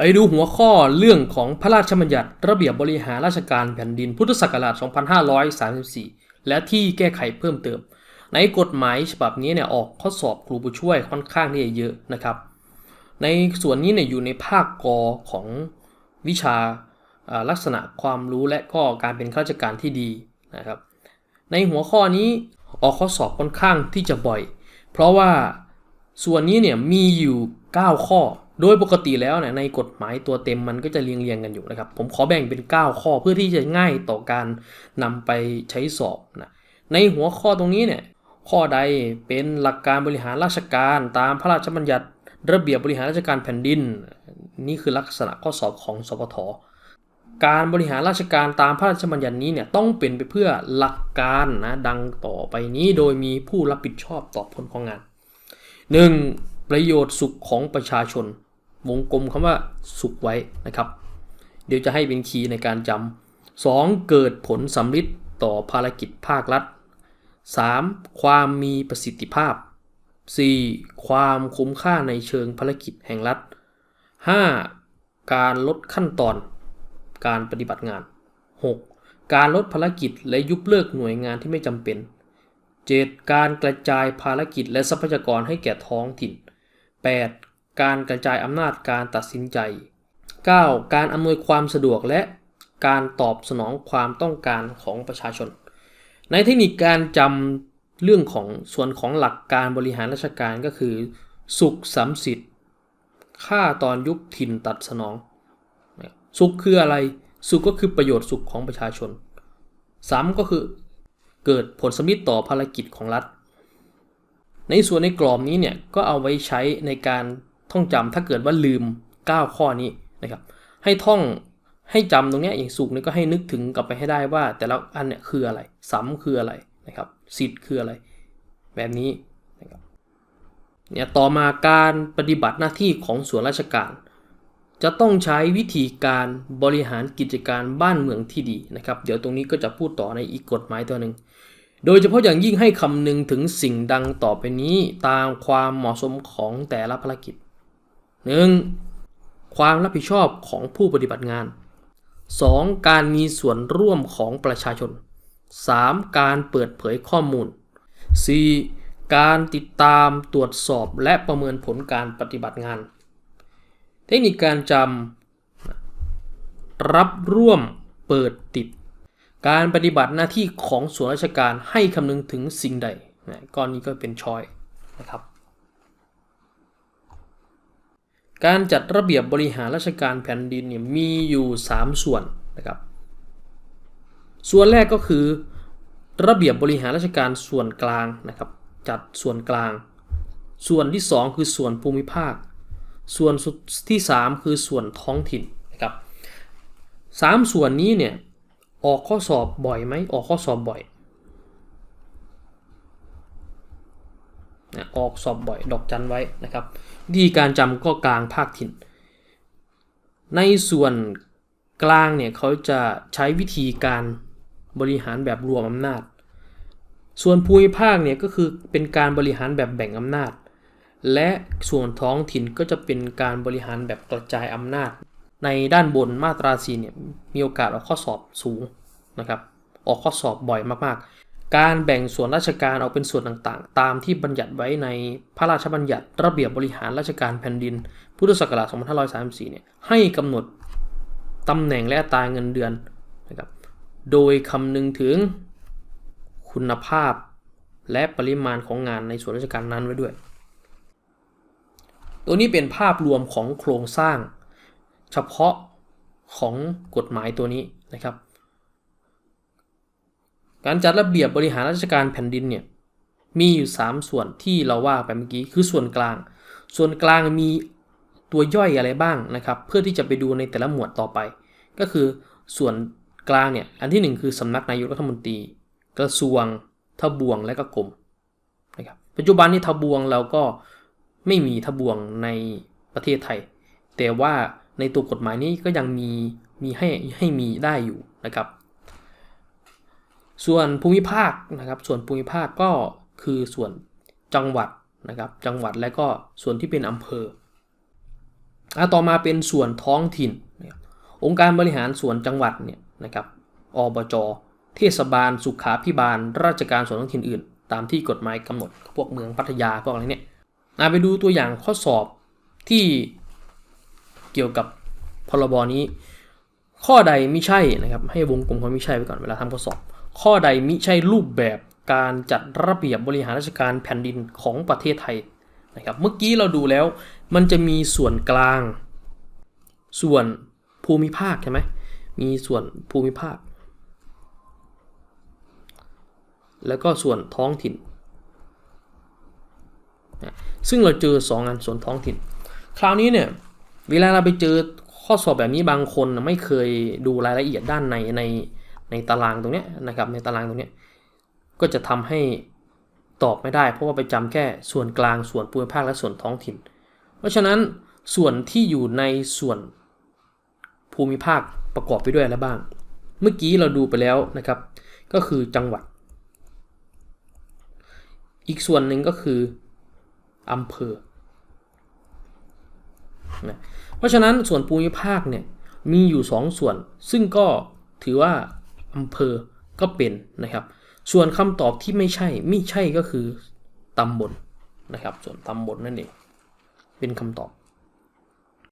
ไปดูหัวข้อเรื่องของพระราชบัญญัติระเบียบบริหารราชการแผ่นดินพุทธศักราช 2534 และที่แก้ไขเพิ่มเติม ในกฎหมายฉบับนี้เนี่ยออกข้อสอบครูผู้ช่วยค่อนข้างที่จะเยอะนะครับ ในส่วนนี้เนี่ยอยู่ในภาคกอของวิชาอ่าลักษณะความรู้และก็การเป็นข้าราชการที่ดีนะครับ ในหัวข้อนี้ออกข้อสอบค่อนข้างที่จะบ่อย เพราะว่าส่วนนี้เนี่ยมีอยู่ 9 ข้อ โดยปกติแล้วเนี่ยในกฎหมายตัวเต็มมันก็จะเรียงเรียงกันอยู่นะครับ ผมขอแบ่งเป็น 9 ข้อเพื่อที่จะง่ายต่อการนำไปใช้สอบนะในหัวข้อตรงนี้เนี่ยข้อใดเป็นหลักการบริหารราชการตามพระราชบัญญัติระเบียบบริหารราชการแผ่นดิน นี่คือลักษณะข้อสอบของสปทการบริหารราชการตามพระราชบัญญัตินี้เนี่ยต้องเป็นไปเพื่อหลักการนะดังต่อไปนี้โดยมีผู้รับผิดชอบต่อผลของงาน 1. ประโยชน์สุขของประชาชน วงกลมคำว่าสุขไว้นะครับ เดี๋ยวจะให้เป็นคีย์ในการจำ 2. เกิดผลสำลิดต่อภารกิจภาครัฐ 3. ความมีประสิทธิภาพ 4. ความคุ้มค่าในเชิงภารกิจแห่งรัฐ 5. การลดขั้นตอน การปฏิบัติงาน 6. การลดภารกิจและยุบเลิกหน่วยงานที่ไม่จำเป็น 7. การกระจายภารกิจและทรัพยากรให้แก่ท้องถิ่น 8. การกระจายอำนาจการตัดสินใจ 9. การอำนวยความสะดวกและการตอบสนองความต้องการของประชาชน ในเทคนิคการจำเรื่องของส่วนของหลักการบริหารราชการก็คือ สุขสัมสิทธิ์ค่าตอนยุคถิ่นตัดสนอง สุขคืออะไร สุขก็คือประโยชน์สุขของประชาชนซ้ำก็คือเกิดผลสำลิดต่อภารกิจของรัฐ ในส่วนในกรอบนี้เนี่ยก็เอาไว้ใช้ในการ ท่องจำถ้าเกิดว่าลืม 9 ข้อนี้นะครับ ให้ท่องให้จำตรงนี้อย่างสุขเนี่ยก็ให้นึกถึงกลับไปให้ได้ว่า แต่ละอันเนี่ยคืออะไรซ้ำคืออะไรนะครับสิทธิ์คืออะไร แบบนี้นะครับเนี่ยต่อมาการปฏิบัติหน้าที่ของส่วนราชการ จะต้องใช้วิธีการบริหารกิจการบ้านเมืองที่ดีนะครับ เดี๋ยวตรงนี้ก็จะพูดต่อในอีกกฎหมายตัวหนึ่งโดยเฉพาะอย่างยิ่งให้คำนึงถึงสิ่งดังต่อไปนี้ตามความเหมาะสมของแต่ละภารกิจ 1. ความรับผิดชอบของผู้ปฏิบัติงาน 2. การมีส่วนร่วมของประชาชน 3. การเปิดเผยข้อมูล 4. การติดตามตรวจสอบและประเมินผลการปฏิบัติงาน เทคนิคการจำรับร่วมเปิดติด การปฏิบัติหน้าที่ของส่วนราชการให้คำนึงถึงสิ่งใดนะก้อนนี้ก็เป็นชอยนะครับ การจัดระเบียบบริหารราชการแผ่นดินเนี่ยมีอยู่ 3 ส่วนนะครับ ส่วนแรกก็คือ ระเบียบบริหารราชการส่วนกลางนะครับ จัดส่วนกลาง ส่วนที่ 2 คือส่วนภูมิภาค ส่วนที่ 3 คือส่วนท้องถิ่นนะครับสามส่วนนี้เนี่ยออกข้อสอบบ่อยไหมออกข้อสอบบ่อย นะออกสอบบ่อยดอกจันไว้นะครับวิธีการจำก็กลางภาคถิ่น ในส่วนกลางเนี่ยเขาจะใช้วิธีการบริหารแบบรวมอำนาจ ส่วนภูมิภาคเนี่ยก็คือเป็นการบริหารแบบแบ่งอำนาจ และส่วนท้องถิ่นก็จะเป็นการบริหารแบบกระจายอำนาจ ในด้านบนมาตราสีเนี่ยมีโอกาสออกข้อสอบสูงนะครับ ออกข้อสอบบ่อยมากๆ การแบ่งส่วนราชการออกเป็นส่วนต่างๆ ตามที่บัญญัติไว้ในพระราชบัญญัติระเบียบบริหารราชการแผ่นดิน พุทธศักราช 2534 เนี่ย ให้กำหนดตำแหน่งและตาเงินเดือนนะครับ โดยคำนึงถึงคุณภาพและปริมาณของงานในส่วนราชการนั้นไว้ด้วย ตัวนี้เป็นภาพรวมของโครงสร้าง เฉพาะของกฎหมายตัวนี้นะครับ การจัดระเบียบบริหารราชการแผ่นดินเนี่ยมีอยู่ 3 ส่วนที่เราว่าไปเมื่อกี้คือส่วนกลาง ส่วนกลางมีตัวย่อยอะไรบ้างนะครับ เพื่อที่จะไปดูในแต่ละหมวดต่อไป ก็คือส่วนกลางเนี่ยอันที่ 1 คือสำนักนายกรัฐมนตรี กระทรวงทบวงและก็กรมนะครับปัจจุบันนี้ทบวงเราก็ไม่มีทบวงในประเทศไทย แต่ว่าในตัวกฎหมายนี้ก็ยังมีมีให้ให้มีได้อยู่นะครับ ส่วนภูมิภาคนะครับ ส่วนภูมิภาคก็คือส่วนจังหวัดนะครับ จังหวัดและก็ส่วนที่เป็นอำเภออะต่อมาเป็นส่วนท้องถิ่น องค์การบริหารส่วนจังหวัดเนี่ยนะครับ อบจ เทศบาล สุขาพิบาล ราชการส่วนท้องถิ่นอื่น ตามที่กฎหมายกำหนด พวกเมืองพัทยาพวกอะไรเนี่ยอะไปดูตัวอย่างข้อสอบที่เกี่ยวกับพรบนี้ ข้อใดไม่ใช่นะครับ ให้วงกลมคำไม่ใช่ไปก่อนเวลาทำข้อสอบ ข้อใดมิใช่รูปแบบการจัดระเบียบบริหารราชการแผ่นดินของประเทศไทยนะครับเมื่อกี้เราดูแล้ว มันจะมีส่วนกลาง ส่วนภูมิภาคใช่ไหมมีส่วนภูมิภาค แล้วก็ส่วนท้องถิ่น ซึ่งเราเจอสองอันส่วนท้องถิ่น คราวนี้เนี่ยเวลาเราไปเจอข้อสอบแบบนี้บางคนไม่เคยดูรายละเอียดด้านในใน ในตารางตรงนี้นะครับในตารางตรงนี้ก็จะทำให้ตอบไม่ได้ เพราะว่าไปจำแค่ส่วนกลางส่วนภูมิภาคและส่วนท้องถิ่น เพราะฉะนั้นส่วนที่อยู่ในส่วนภูมิภาคประกอบไปด้วยอะไรบ้าง เมื่อกี้เราดูไปแล้วนะครับ ก็คือจังหวัด อีกส่วนหนึ่งก็คืออำเภอนะเพราะฉะนั้นส่วนภูมิภาคเนี่ยมีอยู่ 2ส่วน ซึ่งก็ถือว่า อำเภอก็เป็นนะครับ ส่วนคำตอบที่ไม่ใช่ไม่ใช่ก็คือตำบลนะครับ ส่วนตำบลนั่นเองเป็นคำตอบ